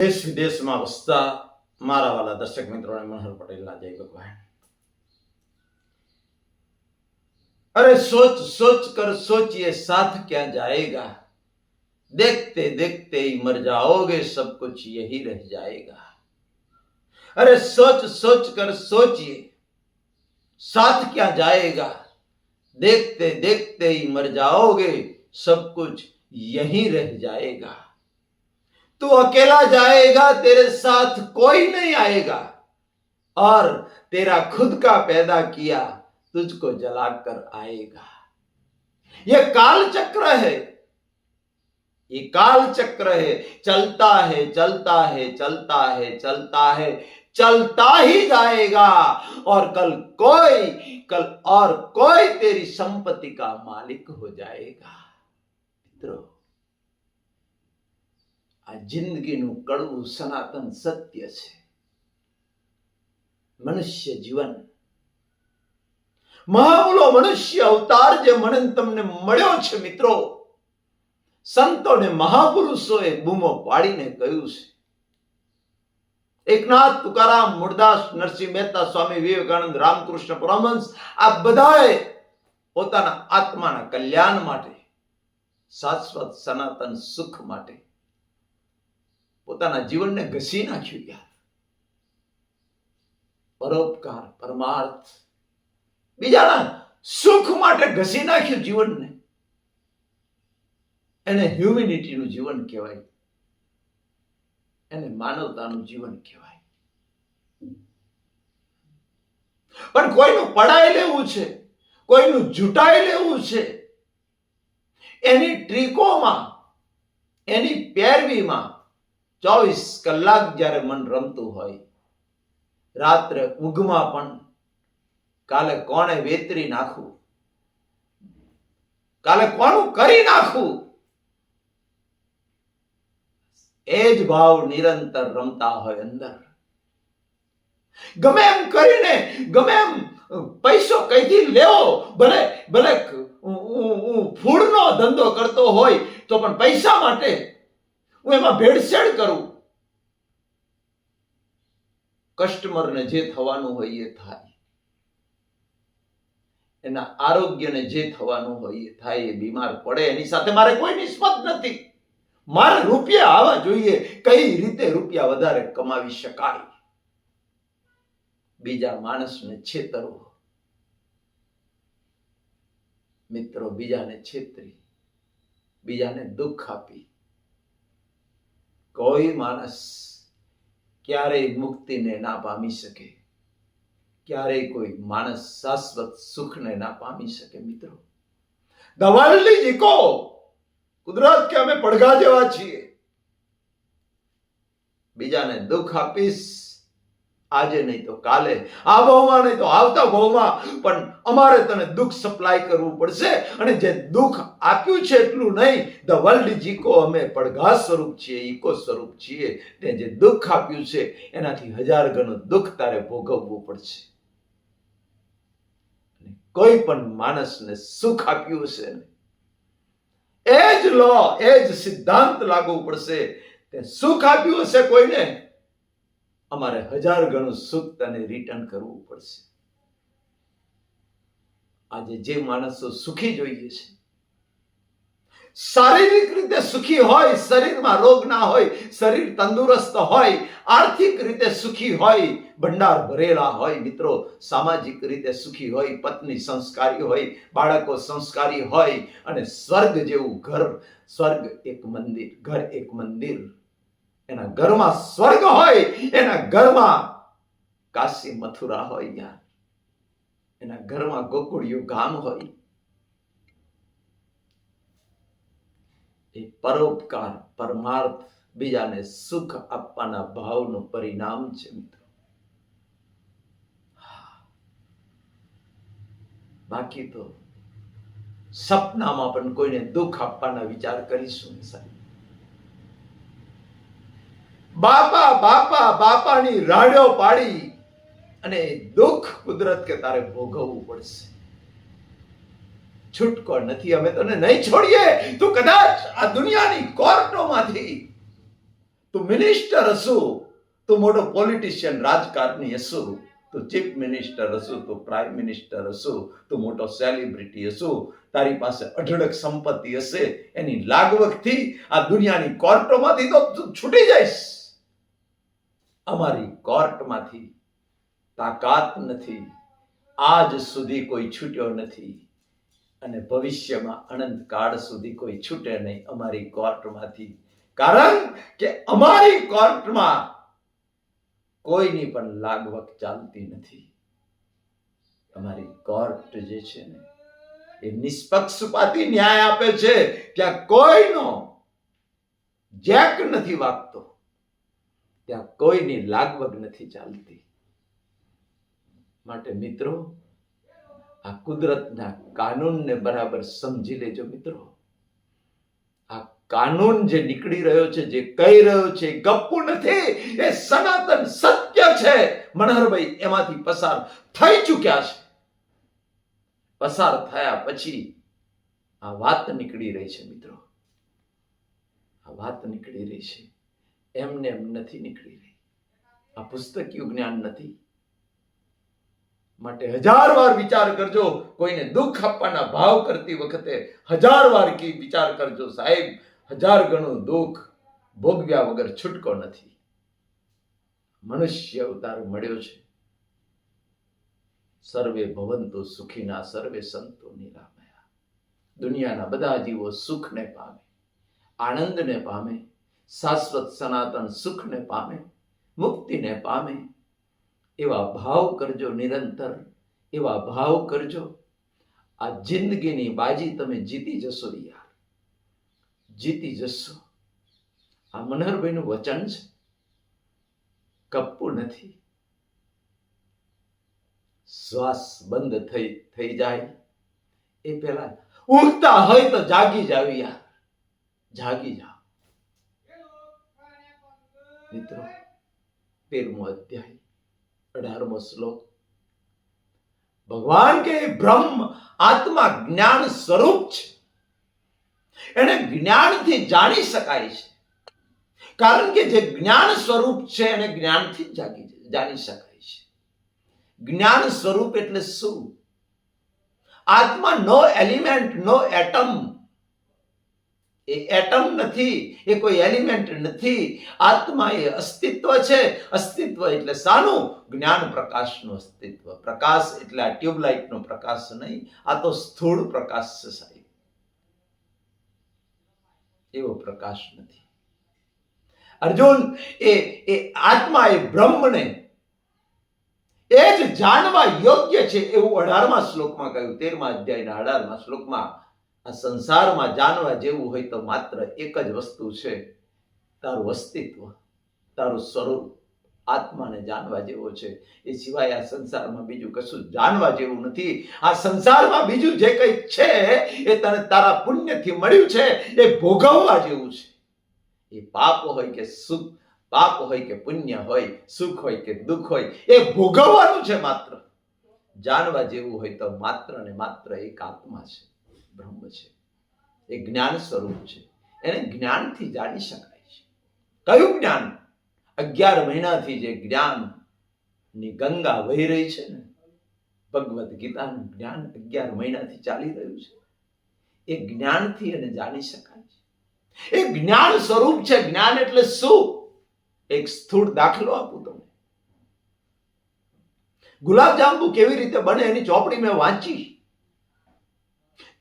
દેશ વિદેશમાં વસતા મારા વાલા દર્શક મિત્રોને મનહર પટેલના જય ભગવાન अरे सोच सोच कर सोचिए साथ क्या जाएगा देखते देखते ही मर जाओगे सब कुछ यही रह जाएगा अरे सोच सोच कर सोचिए साथ क्या जाएगा देखते देखते ही मर जाओगे सब कुछ यही रह जाएगा तू अकेला जाएगा, तेरे साथ कोई नहीं आएगा। और तेरा खुद का पैदा किया तुझको जलाकर आएगा। यह काल चक्र है। ये काल चक्र है। चलता है चलता है चलता है चलता है, चलता ही जाएगा। और कल कोई, कल और कोई तेरी संपत्ति का मालिक हो जाएगा। मित्रों આ જિંદગીનું કડવું સનાતન સત્ય છે. મનુષ્ય જીવન. મહામૂલો મનુષ્ય અવતાર જે મને તમને મળ્યો છે મિત્રો, સંતોને મહાપુરુષોએ બૂમો પાડીને કહ્યું છે. એકનાથ તુકારામ, મુરદાસ, નરસિંહ મહેતા, સ્વામી વિવેકાનંદ, રામકૃષ્ણ પરમહંસ, આ બધાએ પોતાના આત્માના કલ્યાણ માટે, શાશ્વત સનાતન સુખ માટે પોતાના જીવનને ઘસી નાખ્યું યાર. પરોપકાર, પરમાર્થ. બીજાના સુખ માટે ઘસી નાખ્યું જીવનને. એને હ્યુમિનિટીનું જીવન કહેવાય. એને માનવતાનું જીવન કહેવાય. પણ કોઈનું પડાઈ લેવું છે, કોઈનું જૂટાઈ લેવું છે, એની ટ્રીકોમાં, એની પેરવીમાં ચોવીસ કલાક જ્યારે મન રમતું હોય, રાત્રે ઊંઘમાં પણ કાલે કોણે વેતરી નાખવું? કાલે કોનું કરી નાખવું? એ જ ભાવ નિરંતર રમતા હોય અંદર. ગમે એમ કરીને, ગમે એમ પૈસો કઈથી લેવો? ભલે ભલે ફૂડનો ધંધો કરતો હોય તો પણ પૈસા માટે હું એમાં ભેળસેળ કરું. કસ્ટમરને જે થવાનું હોય એ થાય. એના આરોગ્યને જે થવાનું હોય એ થાય, એ બીમાર પડે, એની સાથે મારે કોઈ નિસ્બત નથી. મારે રૂપિયા આવવા જોઈએ, કઈ રીતે રૂપિયા વધારે કમાવી શકાય. બીજા માણસને છેતરવો. મિત્રો, બીજાને છેતરી, બીજાને દુઃખ આપી. કોઈ માણસ ક્યારેય મુક્તિને ના પામી શકે. ક્યારેય કોઈ માણસ શાશ્વત સુખને ના પામી શકે, મિત્રો. ધ જીકો. કુદરત કે અમે પડઘા જેવા છીએ. બીજાને દુઃખ આપીશ. આજે નહીં તો કાલે, આ ભાવમાં નહીં તો આવતા ભાવમાં પણ અમારે તને દુઃખ સપ્લાય કરવું પડશે અને જે દુઃખ આપ્યું છે એટલું નહીં ધ વર્લ્ડ ઇકો અમે પડઘા સ્વરૂપ છીએ ઇકો સ્વરૂપ છીએ. તે જે દુઃખ આપ્યું છે, એનાથી હજાર ગણું દુઃખ તારે ભોગવવું પડશે. કોઈ પણ માણસને સુખ આપ્યું છે એ જ લો એ જ સિદ્ધાંત લાગુ પડશે. તે સુખ આપ્યું હશે કોઈને? અમારે હજાર ગણું સુખ તને રિટર્ન કરવું પડશે. આજે જે માણસો સુખી જોઈએ છે. શારીરિક રીતે સુખી હોય, શરીરમાં રોગ ના હોય, શરીર તંદુરસ્ત હોય, આર્થિક રીતે સુખી હોય, ભંડાર ભરેલા હોય, મિત્રો, સામાજિક રીતે સુખી હોય, પત્ની સંસ્કારી હોય, બાળકો સંસ્કારી હોય, અને સ્વર્ગ જેવું ઘર, સ્વર્ગ એક મંદિર, ઘર એક મંદિર એના ઘરમાં સ્વર્ગ હોય, એના ઘરમાં કાશી મથુરા હોય યાર એના ઘરમાં ગોકુળિયું ગામ હોય. એ પરોપકાર, પરમાર્થ બીજાને સુખ આપવાના ભાવનું પરિણામ છે, મિત્રો. બાકી તો સપનામાં પણ કોઈને દુઃખ આપવાના વિચાર કરીશું સાહેબ. બાપા બાપા, બાપાની રાડો પાડી અને દુઃખ કુદરત કે તારે ભોગવવું પડશે. છૂટકો નથી, અમે તને નહીં છોડીએ. તું કદાચ આ દુનિયાની કોર્ટોમાંથી તું મિનિસ્ટર હશો, તું મોટો પોલિટિશિયન રાજકારણી હશો, તું ચીફ મિનિસ્ટર હશો, તું પ્રાઇમ મિનિસ્ટર હશો, તું મોટો સેલિબ્રિટી હશો, તારી પાસે અઢળક સંપત્તિ હશે, એની લાગવગથી આ દુનિયાની કોર્ટોમાંથી તું છૂટી જઈશ. અમારી કોર્ટમાંથી તાકાત નથી. આજ સુધી કોઈ છૂટ્યો નથી અને ભવિષ્યમાં અનંત કાળ સુધી કોઈ છૂટે નહીં અમારી કોર્ટમાંથી. કારણ કે અમારી કોર્ટમાં કોઈની પણ લાગવક ચાલતી નથી. અમારી કોર્ટ જે છે ને, એ નિષ્પક્ષપાતી ન્યાય આપે છે. ત્યાં કોઈનો જેક નથી વાગતો. ત્યાં કોઈની લાગવગ નથી ચાલતી. માટે મિત્રો, આ કુદરતના કાનૂનને બરાબર સમજી લેજો મિત્રો. આ કાનૂન જે નીકળી રહ્યો છે, જે કહી રહ્યો છે ગપ્પુ નથી, એ સનાતન સત્ય છે. મનહરભાઈ, એમાંથી પસાર થઈ ચૂક્યા છે. પસાર થયા પછી આ વાત નીકળી રહી છે મિત્રો. આ વાત નીકળી રહી છે. એમને એમ નથી નીકળી રહી આ પુસ્તકીય જ્ઞાન નથી. માટે હજાર વાર વિચાર કરજો, કોઈને દુઃખ આપવાના ભાવ કરતી વખતે હજાર વાર કી વિચાર કરજો સાહેબ, હજાર ગણું દુઃખ ભોગવ્યા વગર છૂટકો નથી. મનુષ્ય અવતાર મળ્યો છે. સર્વે ભવંતુ સુખીના, સર્વે સંતો નિરામયા. દુનિયાના બધા જીવો સુખને પામે, આનંદને પામે શાશ્વત સનાતન સુખને પામે, મુક્તિને પામે. એવા ભાવ કરજો નિરંતર, એવા ભાવ કરજો. આ જિંદગીની બાજી તમે જીતી જશો યાર. જીતી જશો. આ મનહરભાઈનું વચન છે. કપ્પું નથી. શ્વાસ બંધ થઈ થઈ જાય. એ પહેલા ઊંઘતા હોય તો જાગી જાવ યાર. જાગી જાઓ મિત્રો તેરમો અધ્યાય અઢારમો શ્લોક. ભગવાન કે બ્રહ્મ આત્મા જ્ઞાન સ્વરૂપ છે. એને જ્ઞાનથી જાણી શકાય છે. કારણ કે જે જ્ઞાન સ્વરૂપ છે, એને જ્ઞાનથી જાગી જાણી શકાય છે. જ્ઞાન સ્વરૂપ એટલે શું? આત્મા નો એલિમેન્ટ નો એટમ એટમ નથી, એ કોઈ એલિમેન્ટ નથી. આત્મા એ અસ્તિત્વ છે. અસ્તિત્વ એટલે સાનું જ્ઞાન પ્રકાશનું અસ્તિત્વ. પ્રકાશ એટલે આ ટ્યુબલાઇટનો પ્રકાશ નહીં, આ તો સ્થૂળ પ્રકાશ છે સાહેબ. એવો પ્રકાશ નથી. અર્જુન, એ એ આત્મા એ બ્રહ્મને એ જ જાણવા યોગ્ય છે એવું અઢારમા શ્લોકમાં કહ્યું, તેરમા અધ્યાયના અઢારમા શ્લોકમાં. આ સંસારમાં જાણવા જેવું હોય તો માત્ર એક જ વસ્તુ છે, તારું અસ્તિત્વ, તારું સ્વરૂપ આત્માને જાણવા જેવો છે. એ સિવાય આ સંસારમાં બીજું કશું જાણવા જેવું નથી. આ સંસારમાં બીજું જે કંઈ છે, એ તને તારા પુણ્યથી મળ્યું છે, એ ભોગવવા જેવું છે. એ પાપ હોય કે સુખ, પાપ હોય કે પુણ્ય હોય, સુખ હોય કે દુઃખ હોય, એ ભોગવવાનું છે માત્ર. જાણવા જેવું હોય તો માત્ર ને માત્ર એક આત્મા છે. બ્રહ્મ છે. એ જ્ઞાન સ્વરૂપ છે. એને જ્ઞાનથી જાણી શકાય છે. કયું જ્ઞાન? અગિયાર મહિનાથી જે જ્ઞાનની ગંગા વહી રહી છે ને, ભગવદ્ ગીતાનું જ્ઞાન અગિયાર મહિનાથી ચાલી રહ્યું છે. એ જ્ઞાનથી એને જાણી શકાય છે. એ જ્ઞાન સ્વરૂપ છે. જ્ઞાન એટલે શું? એક સ્થૂળ દાખલો આપું તમને. ગુલાબજાંબુ કેવી રીતે બને એની ચોપડી મેં વાંચી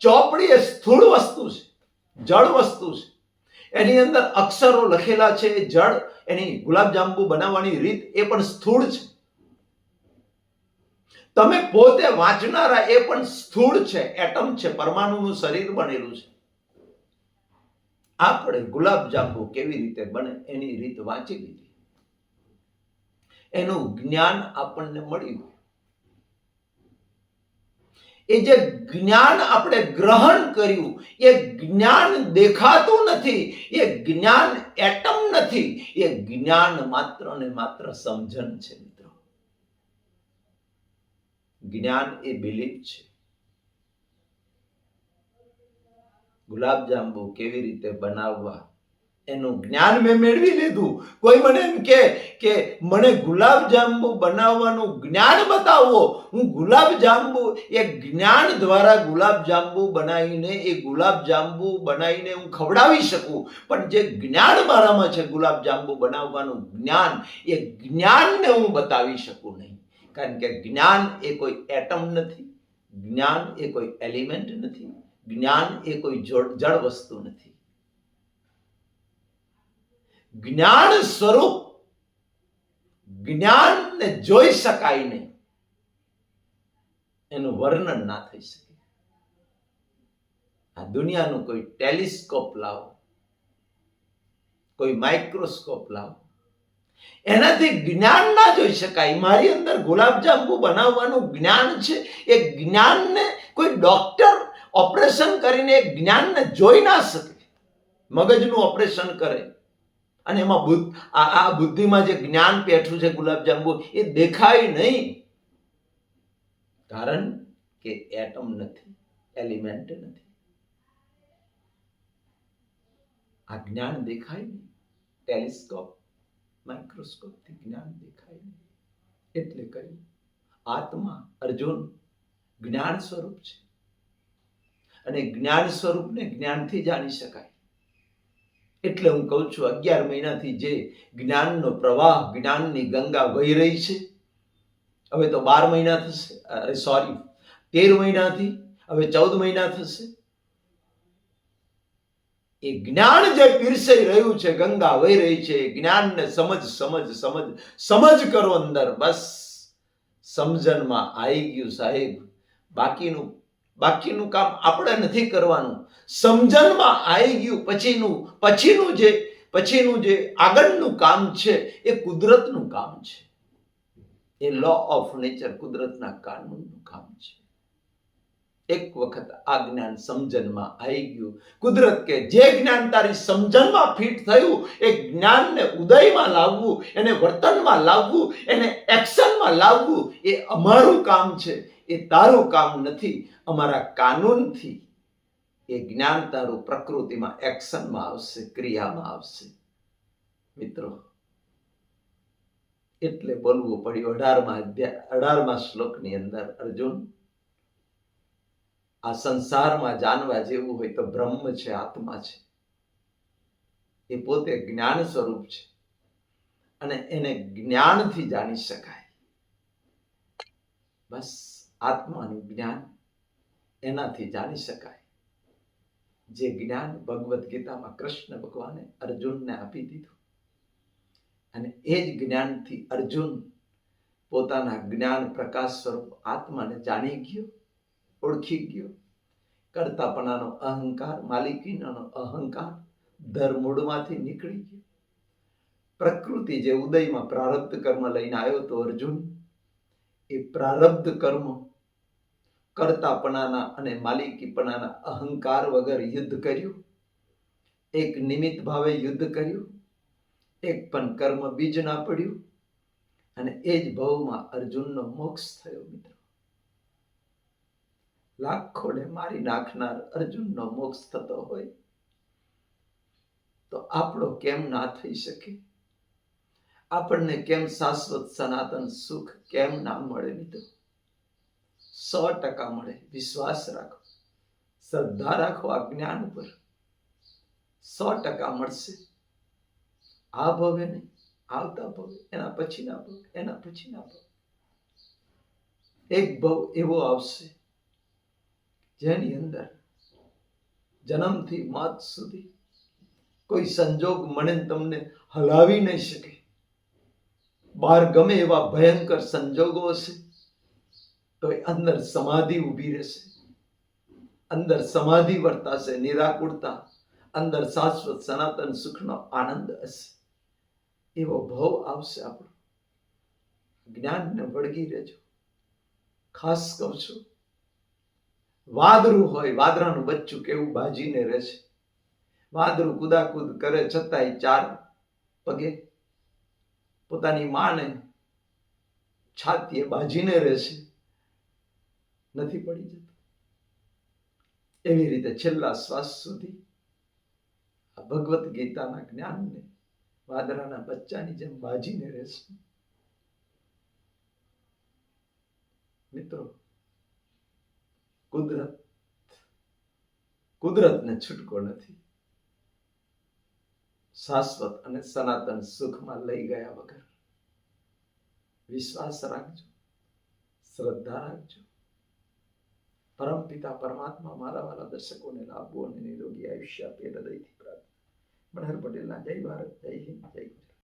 ચોપડી એ સ્થૂળ વસ્તુ છે, જળ વસ્તુ છે. એની અંદર અક્ષરો લખેલા છે, જળ, એની ગુલાબજાંબુ બનાવવાની રીત એ પણ સ્થૂળ છે. તમે પોતે વાંચનારા એ પણ સ્થૂળ છે, એટમ છે, પરમાણુનું શરીર બનેલું છે. આપણે ગુલાબજાંબુ કેવી રીતે બને એની રીત વાંચી લીધી. એનું જ્ઞાન આપણને મળ્યું. એ જે જ્ઞાન આપણે ગ્રહણ કર્યું, એ જ્ઞાન દેખાતું નથી, એ જ્ઞાન એટમ નથી, એ જ્ઞાન માત્ર ને માત્ર સમજણ છે મિત્રો. જ્ઞાન એ બિલીફ છે. ગુલાબજાંબુ કેવી રીતે બનાવવા? એનું જ્ઞાન મેં મેળવી લીધું. કોઈ મને એમ કે કે મને ગુલાબ જાંબુ બનાવવાનું જ્ઞાન બતાવો. હું ગુલાબ જાંબુ એ જ્ઞાન દ્વારા ગુલાબ જાંબુ બનાવીને, એ ગુલાબ જાંબુ બનાવીને હું ખવડાવી શકું. પણ જે જ્ઞાન મારામાં છે ગુલાબ જાંબુ બનાવવાનું જ્ઞાન, એ જ્ઞાનને હું બતાવી શકું નહીં. કારણ કે જ્ઞાન એ કોઈ એટમ નથી. જ્ઞાન એ કોઈ એલિમેન્ટ નથી. જ્ઞાન એ કોઈ જળ વસ્તુ નથી. જ્ઞાન સ્વરૂપ જ્ઞાનને જોઈ શકાય નહીં. એનું વર્ણન ના થઈ શકે. આ દુનિયાનું કોઈ ટેલિસ્કોપ લાવો, કોઈ માઇક્રોસ્કોપ લાવો. એનાથી જ્ઞાન ના જોઈ શકાય. મારી અંદર ગુલાબજાંબુ બનાવવાનું જ્ઞાન છે. એ જ્ઞાનને કોઈ ડોક્ટર ઓપરેશન કરીને એ જ્ઞાનને જોઈ ના શકે. મગજનું ઓપરેશન કરે. અને એમાં બુદ્ધ આ બુદ્ધિમાં જે જ્ઞાન પેઠું છે, ગુલાબજાંબુ, એ દેખાય નહીં. કારણ કે એટમ નથી એલિમેન્ટ નથી. આ જ્ઞાન દેખાય નહીં. ટેલિસ્કોપ માઇક્રોસ્કોપથી જ્ઞાન દેખાય નહીં. એટલે કહ્યું, આત્મા અર્જુન જ્ઞાન સ્વરૂપ છે. અને જ્ઞાન સ્વરૂપને જ્ઞાનથી જાણી શકાય. એટલે હું કહું છું, અગિયાર મહિનાથી જે જ્ઞાનનો પ્રવાહ, જ્ઞાનની ગંગા વહી રહી છે, હવે તો બાર મહિના થશે, અરે સોરી તેર મહિનાથી, હવે ચૌદ મહિના થશે. એ જ્ઞાન જે પીરસાઈ રહ્યું છે, ગંગા વહી રહી છે જ્ઞાનને સમજ સમજ સમજ સમજ કરો અંદર, બસ. સમજણમાં આવી ગયું સાહેબ. બાકીનું બાકીનું કામ આપણે નથી કરવાનું. સમજણમાં આવી ગયું, પછીનું પછીનું જે પછીનું જે આગળનું કામ છે, એ કુદરતનું કામ છે. એ લો ઓફ નેચર કુદરતના કાનૂનનું કામ છે. એક વખત આ જ્ઞાન સમજણમાં આવી ગયું. કુદરત કે જે જ્ઞાન તારી સમજણમાં ફિટ થયું, એ જ્ઞાનને ઉદયમાં લાવવું, એને વર્તનમાં લાવવું, એને એક્શનમાં લાવવું, એ અમારું કામ છે. એ તારું કામ નથી, અમારા કાનૂનથી એ જ્ઞાન તારું પ્રકૃતિમાં એક્શનમાં આવશે, ક્રિયામાં આવશે. મિત્રો, એટલે બોલવું પડ્યું અઢારમા અધ્યાય અઢારમા શ્લોકની અંદર, અર્જુન, આ સંસારમાં જાણવા જેવું હોય તો બ્રહ્મ છે, આત્મા છે. એ પોતે જ્ઞાન સ્વરૂપ છે. અને એને જ્ઞાનથી જાણી શકાય. બસ. આત્માનું જ્ઞાન એનાથી જાણી શકાય. જે જ્ઞાન ભગવદ્ ગીતામાં કૃષ્ણ ભગવાને અર્જુનને આપી દીધું. અને એ જ જ્ઞાનથી અર્જુન પોતાના જ્ઞાન પ્રકાશ સ્વરૂપ આત્માને જાણી ગયો, ઓળખી ગયો. કરતાપણાનો અહંકાર માલિકીનો અહંકાર ધર્મૂળમાંથી નીકળી ગયો. પ્રકૃતિ જે ઉદયમાં પ્રારબ્ધ કર્મ લઈને આવ્યો તો અર્જુન, એ પ્રારબ્ધ કર્મ કરતાપણાના અને માલિકીપણાના અહંકાર વગર યુદ્ધ કર્યું? એક નિમિત્ત ભાવે યુદ્ધ કર્યું? એક પણ કર્મ બીજ ના પડ્યું? અને એ જ ભવમાં અર્જુનનો મોક્ષ થયો મિત્રો. લાખોને મારી નાખનાર અર્જુનનો મોક્ષ થતો હોય, તો આપણો કેમ ના થઈ શકે? આપણને કેમ શાશ્વત સનાતન સુખ કેમ ના મળે મિત્રો? સો ટકા મળે. વિશ્વાસ રાખો. શ્રદ્ધા રાખો આ જ્ઞાન ઉપર. સો ટકા મળશે. આ ભવે નહીં. આવતા ભવે. એના પછીના ભવ. એના પછીના ભવ. એક ભવ એવો આવશે જેની અંદર જન્મથી મોત સુધી કોઈ સંજોગ મને તમને હલાવી નહીં શકે. બહાર ગમે એવા ભયંકર સંજોગો હશે. તો એ અંદર સમાધિ ઊભી રહેશે. અંદર સમાધિ વર્તાશે નિરાકુરતા. અંદર શાશ્વત સનાતન સુખનો આનંદ હશે. એવો ભવ આવશે આપણો. જ્ઞાનને વળગી રહેજો. ખાસ કહું છું, વાદરું હોય, વાદરાનું બચ્ચું કેવું બાજીને રહેશે વાદરું કુદાકુદ કરે છતાંય ચાર પગે. પોતાની માને છાતીએ બાજીને રહેશે નથી પડી જતું? એવી રીતે છેલ્લા શ્વાસ સુધી આ ભગવત ગીતાના જ્ઞાનને વાદળાના બચ્ચાની જેમ બાજીને રહેશું. મિત્રો, કુદરત, કુદરતને છૂટકો નથી. શાશ્વત અને સનાતન સુખમાં લઈ ગયા વગર વિશ્વાસ રાખજો, શ્રદ્ધા રાખજો પરમ પિતા પરમાત્મા મારા વાલા દર્શકોને લાભો અને નિરોગી આયુષ્ય આપે હૃદયથી પ્રાર્થના. મનહર પટેલના જય ભારત, જય હિન્દ, જય ગુજરાત.